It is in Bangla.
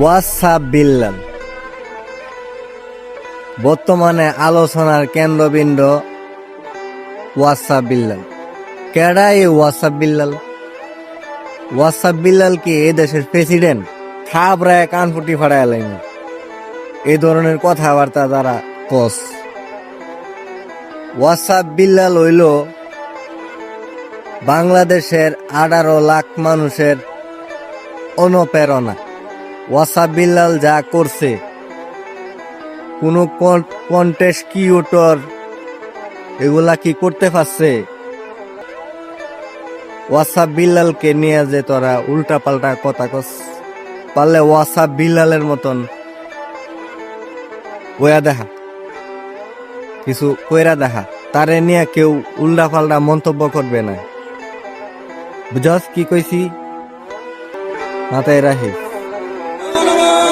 ওয়াসাব বিল্লাল বর্তমানে আলোচনার কেন্দ্রবিন্দু ওয়াসাব বিল্লাল কেডা এই ওয়াসাব বিল্লাল ওয়াসাব বিল্লাল কি এ দেশের প্রেসিডেন্ট? থাবরায় কান ফুটি ফাড়ায় লাইন। এই ধরনের কথাবার্তা দ্বারা কস। ওয়াসাব বিল্লাল হইল বাংলাদেশের আঠারো লাখ মানুষের অনুপ্রেরণা। ওয়াসাব বিল্লাল যা করছে। কোন কন্টেস্ট কি কিউটর এগুলা কি করতে পারছে? ওয়াসাব বিল্লালকে নিয়ে যে তোরা উল্টা পাল্টা কথা কস, পারলে ওয়াসাব বিল্লালের মতন ওয়া দেখা। কিছু কইরা দেখা। তারে নিয়ে কেউ উল্টা পাল্টা মন্তব্য করবে না। বুঝস কি কইছি? মাথায় রাখিস। Amen.